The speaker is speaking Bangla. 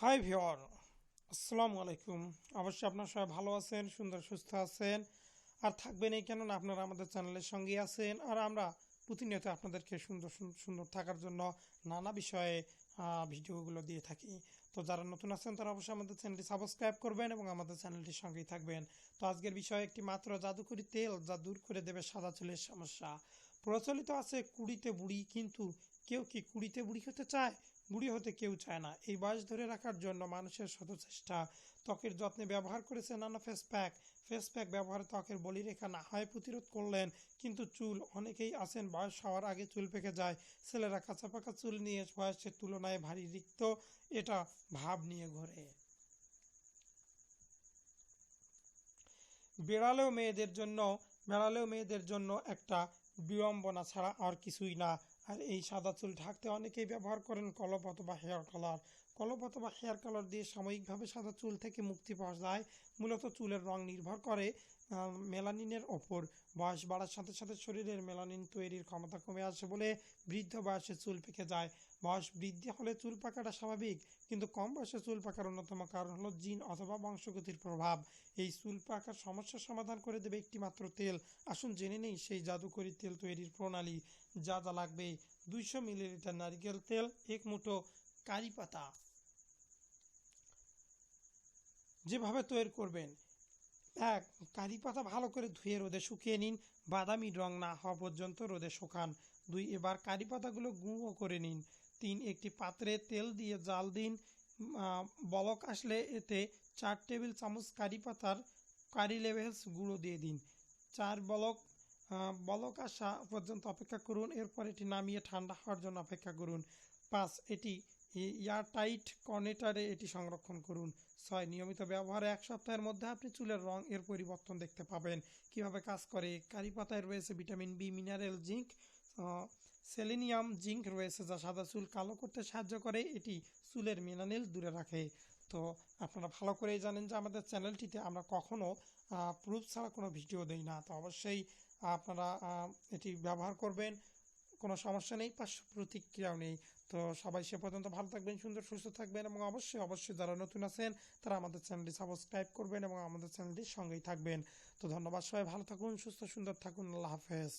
হাই ভিওর আসসালামু আলাইকুম। অবশ্যই আপনার সবাই ভালো আছেন, সুন্দর, সুস্থ আছেন। আর থাকবেন এই কেননা আপনারা আমাদের চ্যানেলের সঙ্গে আছেন। আর আমরা প্রতিনিয়ত আপনাদেরকে সুন্দর, সুন- সুন্দর থাকার জন্য নানা বিষয়ে ভিডিওগুলো দিয়ে থাকি। তো যারা নতুন আছেন, তারা অবশ্যই আমাদের চ্যানেলটি সাবস্ক্রাইব করবেন এবং আমাদের চ্যানেলটির সঙ্গেই থাকবেন। তো আজকের বিষয় একটি মাত্র জাদুকরি তেল যা দূর করে দেবে সাদা চুলের সমস্যা। প্রচলিত আছে কুড়িতে বুড়ি, কিন্তু কেউ কি কুড়িতে বুড়ি হতে চায়? বুড়ি হতে কেউ চায় না। এই বয়স ধরে রাখার জন্য মানুষের শত চেষ্টা ত্বকের যত্নে ব্যবহার করেছে নানা ফেস প্যাক ফেস প্যাক ব্যবহারে ত্বকের বলিরেখা না হয় প্রতিরোধ করলেন। কিন্তু চুল, অনেকেই আছেন বয়স হওয়ার আগে চুল পেকে যায়। ছেলেরা কাঁচা পাকা চুল নিয়ে বয়সের তুলনায় ভারী রিক্ত। এটা ভাব নিয়ে ঘোরে। বেড়ালেও মেয়েদের জন্য বেড়ালেও মেয়েদের জন্য একটা বিড়ম্বনা ছাড়া আর কিছুই না। আর এই সাদা চুল ঢাকতে অনেকেই ব্যবহার করেন কলপ অথবা হেয়ার কালার। কলপ অথবা হেয়ার কালার দিয়ে সাময়িকভাবে সাদা চুল থেকে মুক্তি পাওয়া যায়। মূলত চুলের রং নির্ভর করে মেলানিনের ওপর। বয়স বাড়ার সাথে সাথে শরীরের মেলানিন তৈরির ক্ষমতা কমে আসে বলে বৃদ্ধ বয়সে চুল পেকে যায়। বয়স বৃদ্ধি হলে চুল পাকাটা স্বাভাবিক, কিন্তু কম বয়সে চুল পাকার অন্যতম কারণ হলো জিন অথবা বংশগতির প্রভাব। এই চুল পাকার সমস্যার সমাধান করে দেবে একটি মাত্র তেল। আসুন জেনে নেই সেই জাদুকরি তেল তৈরির প্রণালী। যা যা লাগবে দুইশো মিলিলিটার নারিকেল তেল, এক মুঠো কারি পাতা। যেভাবে তৈরি করবেন, এক কারি পাতা ভালো করে ধুয়ে রোদে শুকিয়ে নিন, বাদামি রং না হওয়া পর্যন্ত রোদে শুকান। দুই, এবার কারি পাতাগুলো গুঁড়ো করে নিন। তিন, একটি পাত্রে তেল দিয়ে জাল দিন। বলক আসলে এতে চার টেবিল চামচ কারি পাতার কারি লেভেলস গুঁড়ো দিয়ে দিন। চার বলক বলক আসা পর্যন্ত অপেক্ষা করুন। এরপর এটি নামিয়ে ঠান্ডা হওয়ার জন্য অপেক্ষা করুন। পাঁচ, এটি এয়ারটাইট কর্নেটারে এটি সংরক্ষণ করুন। ছয়, নিয়মিত ব্যবহারে এক সপ্তাহের মধ্যে আপনি চুলের রং এর পরিবর্তন দেখতে পাবেন। কীভাবে কাজ করে? কারি পাতায় রয়েছে vitamin B, mineral zinc selenium zinc রয়েছে যা সাদা চুল কালো করতে সাহায্য করে। এটি চুলের মেলানিল দূরে রাখে। তো আপনারা ভালো করেই জানেন যে আমাদের চ্যানেলটিতে আমরা কখনো প্রুফ ছাড়া কোনো ভিডিও দেই না। তো অবশ্যই আপনারা এটি ব্যবহার করবেন, কোনো সমস্যা নেই পার্শ্ব প্রতিক্রিয়াও নেই। তো সবাই সে পর্যন্ত ভালো থাকবেন, সুন্দর, সুস্থ থাকবেন এবং অবশ্যই অবশ্যই যারা নতুন আছেন, তারা আমাদের চ্যানেলটি সাবস্ক্রাইব করবেন এবং আমাদের চ্যানেলটির সঙ্গেই থাকবেন। তো ধন্যবাদ সবাই, ভালো থাকুন, সুস্থ, সুন্দর থাকুন, আল্লাহ হাফেজ।